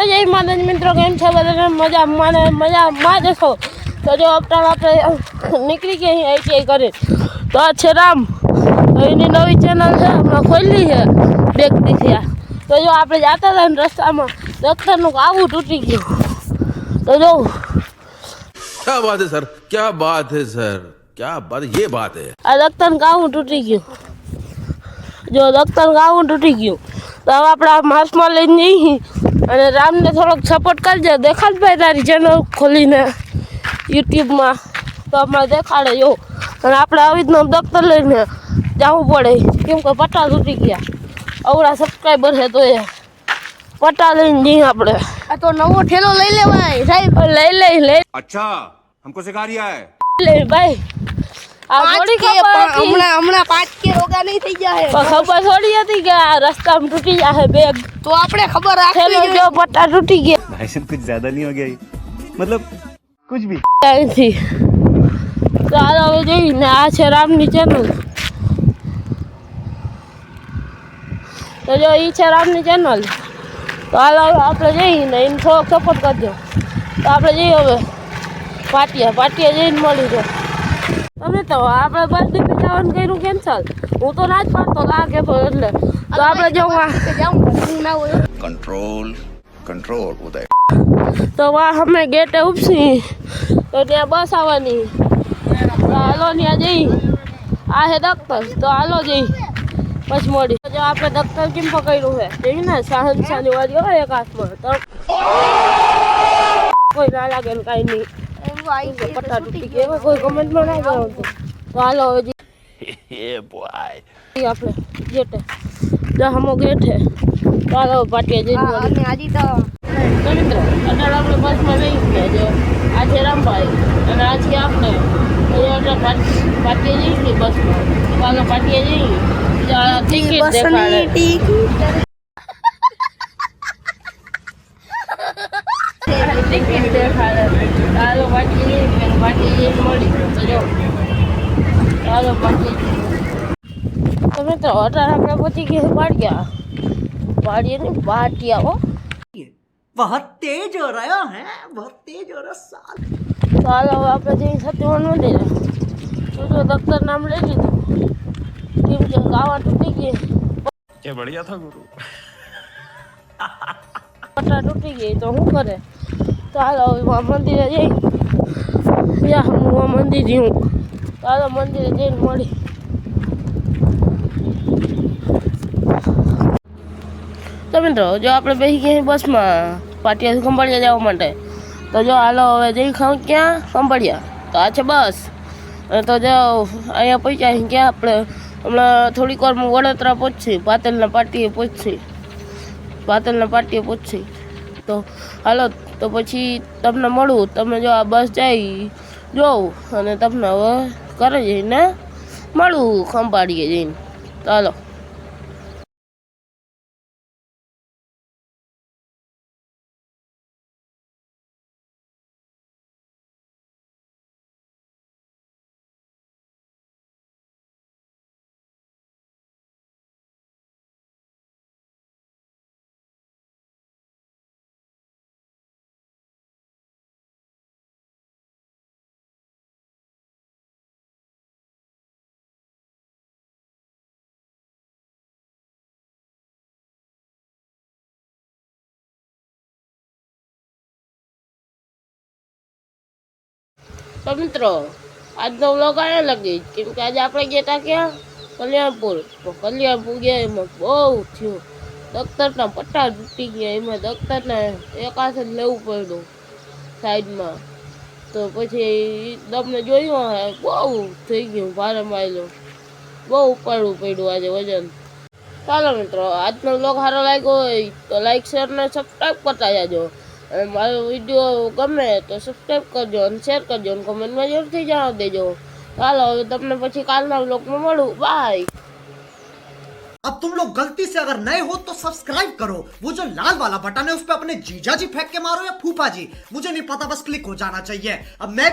તો જય માતાજી મિત્રો કેમ છો બધાને મજા મને મજા માં દેખો તો જો અપટાણ આપણે નીકળી ગયા અહીં આઈટીઆઈ કરી તો આ છે રામ એની નવી ચેનલ છે હમણાં ખોલી છે બે દીથી આ તો જો આપણે જતા હતા ને રસ્તામાં ડૉક્ટરનું આવું તૂટી ગયું તો જો क्या बात है सर क्या बात है सर क्या बात ये बात है આ ડૉક્ટર કાવું તૂટી ગયું જો ડૉક્ટર કાવું તૂટી ગયું તો હવે આપણે આ માસમાં લઈને જઈએ અને રામને થોડોક સપોર્ટ કરજે. દેખાડ ભાઈ તારી ચેનલ ખોલીને યુટ્યુબમાં. તો આપણે દેખાડે જો. અને આપણે આવી રીતના દફતર લઈને જવું પડે. કેમ કે પટ્ટા તૂટી ગયા. અવડા સબસ્ક્રાઈબર છે તો એ પટ્ટા લઈને જઈએ આપણે. આ તો નવો ઠેલો લઈ લેવાય સાહેબ. લઈ લઈ લઈ. અચ્છા હમકો સિખા રહ્યા હે. લે ભાઈ. આ થોડી ખબર હમણાં હમણાં ગયા આ રસ્તામાં તૂટી જાય બેગ. તો આપણે ખબર રાખેલો જો પટ્ટા તૂટી ગયા. મતલબ કુછ હવે જોઈ ને આ છે રામની ચેનલ તો જો ઈ છે રામની ચેનલ તો હાલો આપણે જઈને એને થોડોક સપોર્ટ કરજો. તો આપણે જઈએ હવે. પાટિયા પાટિયા જઈને મળી જાય તમે તો આપણે બર્થડે પે જવાનું કર્યું કેન્સલ હું તો ના જ પડતો લાગે એટલે. તો આપણે જવું ના હોય. કંટ્રોલ કંટ્રોલ ઉદય તો વા અમે ગેટે ઉપસી. તો ત્યાં બસ આવવાની. હાલો ત્યાં જઈ. આ હે ડોક્ટર તો હાલો જઈ. પછી મોડી. જો આપણે ડોક્ટર કેમ પકડ્યું છે જોયું ને? સાહન સાની વાળી હોય એક હાથમાં. તો કોઈ ના લાગે ને કાંઈ નહીં. પટ્ટા તૂટી ગયા એવા કોઈ કમેન્ટમાં ના કરો તો. હાલો હવે જઈએ આપણે ગેટે જો હમો ગેટ છે તો હાલો પાટિયા જઈને હા, મળીએ. અને હજી તો તો મિત્રો અત્યારે આપણે બસમાં જઈ ગયા જો આ છે રામભાઈ અને આ છે આપણે અહીંયા આપણે પાટ- પાટીએ જઈએ છીએ બસમાં. ચાલો પાટીએ જઈએ જો આ ટિકિટ બસની દેખાડે. ટિકિટ ટિકિટ દેખાડે. ચાલો પાટીએ જઈએ પાટીએ જઈને મળી તો જો ચાલો પાટીએ જઈએ. તો મિત્રો અત્યારે આપણે પહોંચી ગયા પાટિયા પાડીએ ને પાટિયા હો बहुत तेज हो रहा है बहुत तेज हो रहा साल તો હાલો હવે આપણે જઈ સત્યવાન મંદિરે તો જો દફતર નામ લઈ લીધું કેમ કે ગાવા તૂટી ગઈ क्या बढ़िया था गुरु પટ્ટા તૂટી ગઈ તો શું કરે હવે મંદિરે જઈ. યા, હું મંદિર જઉં ચાલો, મંદિરે જઈને મળી. તો મિત્રો, જો આપણે બેસી ગયા બસમાં પાટિયાથી ખંભાળિયા જવા માટે. તો જો હાલો, હવે જઈ ખાઉં ક્યાં? ખંભાળિયા. તો આ છે બસ. અને તો જો, અહીંયા પહોંચ્યા ક્યાં આપણે? હમણાં થોડીક વારમાં વડોદરા પહોંચશે પાતલના પાટીએ પહોંચશે પાતલના પાટીએ પહોંચશે તો હાલો તો પછી તમને મળું, તમે જો આ બસ જઈ જોઉં અને તમને હવે કરે જઈને મળું ખંભાળીએ જઈને. તો તો મિત્રો આજનો વ્લોગ આને લગી. કેમ કે આજે આપણે ગયા ક્યાં? કલ્યાણપુર. તો કલ્યાણપુર ગયા એમાં બહુ થયું. દફતરના પટ્ટા તૂટી ગયા. એમાં દફતરને એક હાથે જ લેવું પડ્યું સાઈડમાં. તો પછી તમને જોયું બહુ થઈ ગયું, ભારે માયલો. બહુ ઉપાડવું પડ્યું આજે વજન. ચાલો મિત્રો, આજનો વ્લોગ સારો લાગ્યો હોય તો લાઈક શેર ને સબસ્ક્રાઈબ કરતા જાજો. અને મારો વિડીયો ગમે તો સબસ્ક્રાઈબ કરજો અને શેર કરજો અને કમેન્ટમાં જરૂરથી જણાવી દેજો ચાલો હવે તમને પછી કાલના વ્લોગમાં મળું બાય अब तुम लोग गलती से अगर नए हो तो सब्सक्राइब करो वो जो लाल वाला बटन है उस पर अपने जीजा जी फेंक के मारो या फूफा जी मुझे नहीं पता बस क्लिक हो जाना चाहिए अब मैं